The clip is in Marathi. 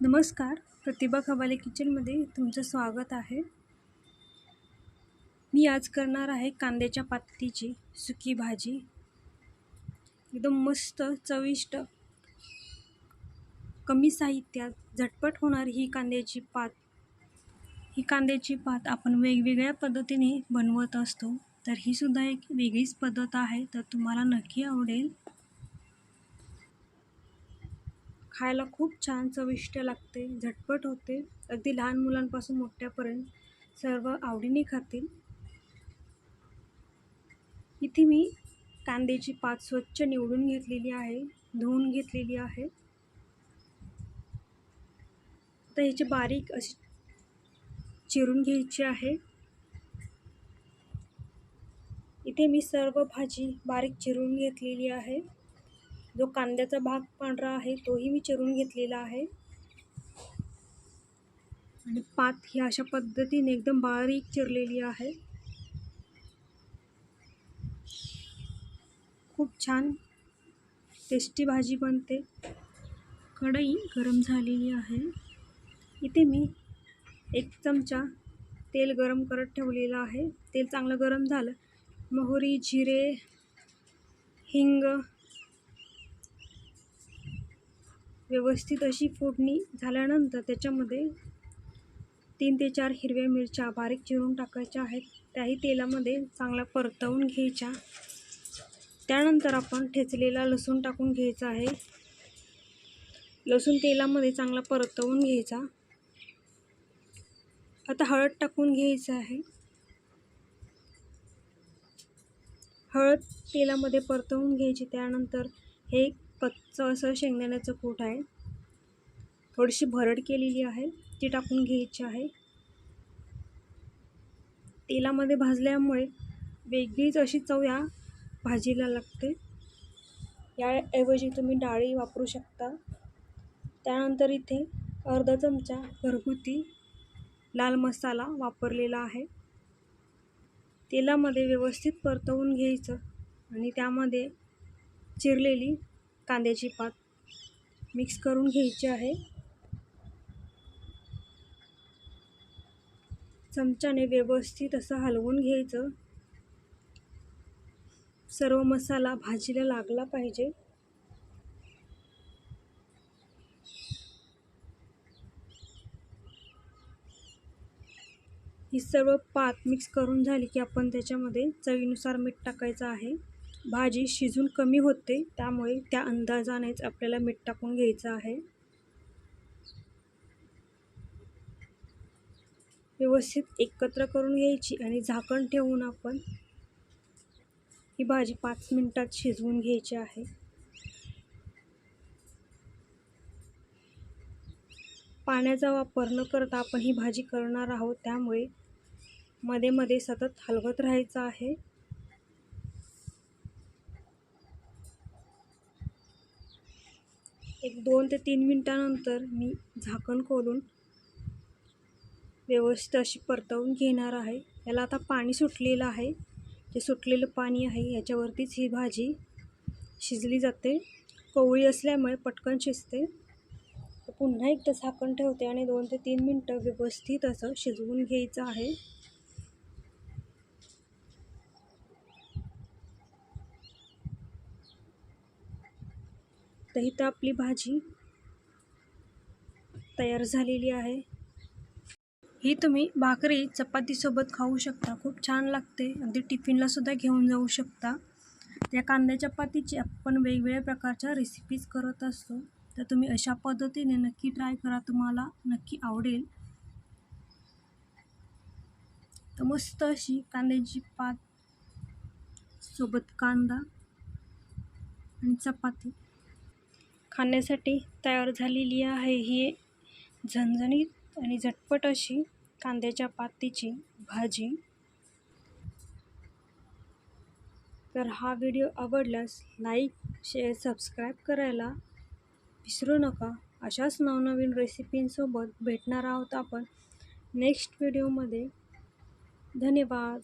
नमस्कार प्रतिभा खबाले किचनमध्ये तुमचं स्वागत आहे. मी आज करणार आहे कांद्याच्या पातीची सुकी भाजी. एकदम मस्त चविष्ट कमी साहित्यात झटपट होणारी ही कांद्याची पात. ही कांद्याची पात आपण वेगवेगळ्या पद्धतीने बनवत असतो. तर ही सुद्धा एक वेगळीच पद्धत आहे तर तुम्हाला नक्की आवडेल. खायला खूप छान चविष्ट लागते झटपट होते. अगदी लहान मुलांपासून मोठ्यापर्यंत सर्व आवडीने खातील इथे मी कांद्याची पात स्वच्छ निवडून घेतलेली आहे धुवून घेतलेली आहे. तर ह्याची बारीक अशी चिरून घ्यायची आहे. इथे मी सर्व भाजी बारीक चिरून घेतलेली आहे. जो कांद्याचा भाग पांढरा आहे तोही मी चिरून घेतलेला आहे. आणि पात ही अशा पद्धतीने एकदम बारीक चिरलेली आहे. खूप छान टेस्टी भाजी बनते. कढई गरम झालेली आहे. इथे मी एक चमचा तेल गरम करत ठेवलेलं आहे. तेल चांगलं गरम झालं. मोहरी जिरे हिंग व्यवस्थित अशी फोडणी झाल्यानंतर त्याच्यामध्ये तीन ते चार हिरव्या मिरच्या बारीक चिरून टाकायच्या आहेत. त्याही तेलामध्ये चांगल्या परतवून घ्यायच्या. त्यानंतर आपण ठेचलेला लसूण टाकून घ्यायचा आहे. लसूण तेलामध्ये चांगला परतवून घ्यायचा. आता हळद टाकून घ्यायचं आहे. हळद तेलामध्ये परतवून घ्यायची. त्यानंतर हे कच्चं असं शेंगदाण्याचं कूट आहे. थोडीशी भरड केलेली आहे. ती टाकून घ्यायची आहे. तेलामध्ये भाजल्यामुळे वेगळीच अशी चव या भाजीला लागते. याऐवजी तुम्ही डाळी वापरू शकता. त्यानंतर इथे अर्धा चमचा घरगुती लाल मसाला वापरलेला आहे. तेलामध्ये व्यवस्थित परतवून घ्यायचं आणि त्यामध्ये चिरलेली कांद्याची पात मिक्स करून घ्यायची आहे. चमच्याने व्यवस्थित असं हलवून घ्यायचं. सर्व मसाला भाजीला लागला पाहिजे. ही सर्व पात मिक्स करून झाली की आपण त्याच्यामध्ये चवीनुसार मीठ टाकायचं आहे. भाजी शिजून कमी होते त्यामुळे त्या अंदाजानेच आपल्याला मीठ टाकून घ्यायचं आहे. व्यवस्थित एकत्र करून घ्यायची आणि झाकण ठेवून आपण ही भाजी पाच मिनटात शिजवून घ्यायची आहे. पाण्याचा वापर न करता आपण ही भाजी करणार आहोत त्यामुळे मध्ये मध्ये सतत हलवत राहायचं आहे. एक दोन ते तीन मिनटानंतर मी झाकण खोलून व्यवस्थित अशी परतवून घेणार आहे. याला आता पाणी सुटलेलं आहे. जे सुटलेलं पाणी आहे याच्यावरतीच ही भाजी शिजली जाते. कोवळी असल्यामुळे पटकन शिजते. पुन्हा एकदा झाकण ठेवते आणि दोन ते तीन मिनटं व्यवस्थित असं शिजवून घ्यायचं आहे. तर इथं आपली भाजी तयार झालेली आहे. ही तुम्ही भाकरी चपातीसोबत खाऊ शकता. खूप छान लागते. अगदी टिफिनलासुद्धा घेऊन जाऊ शकता. त्या कांद्या चपातीची आपण वेगवेगळ्या प्रकारच्या रेसिपीज करत असतो. तर तुम्ही अशा पद्धतीने नक्की ट्राय करा. तुम्हाला नक्की आवडेल. तर मस्त अशी कांद्याची पात सोबत कांदा आणि चपाती. खाण्यासाठी तयार झालेली आहे. ही झणझणीत आणि झटपट अशी कांद्याच्या पातीची भाजी. तर हा व्हिडिओ आवडल्यास लाईक शेअर सबस्क्राईब करायला विसरू नका. अशाच नवनवीन रेसिपींसोबत भेटणार आहोत आपण नेक्स्ट व्हिडिओमध्ये. धन्यवाद.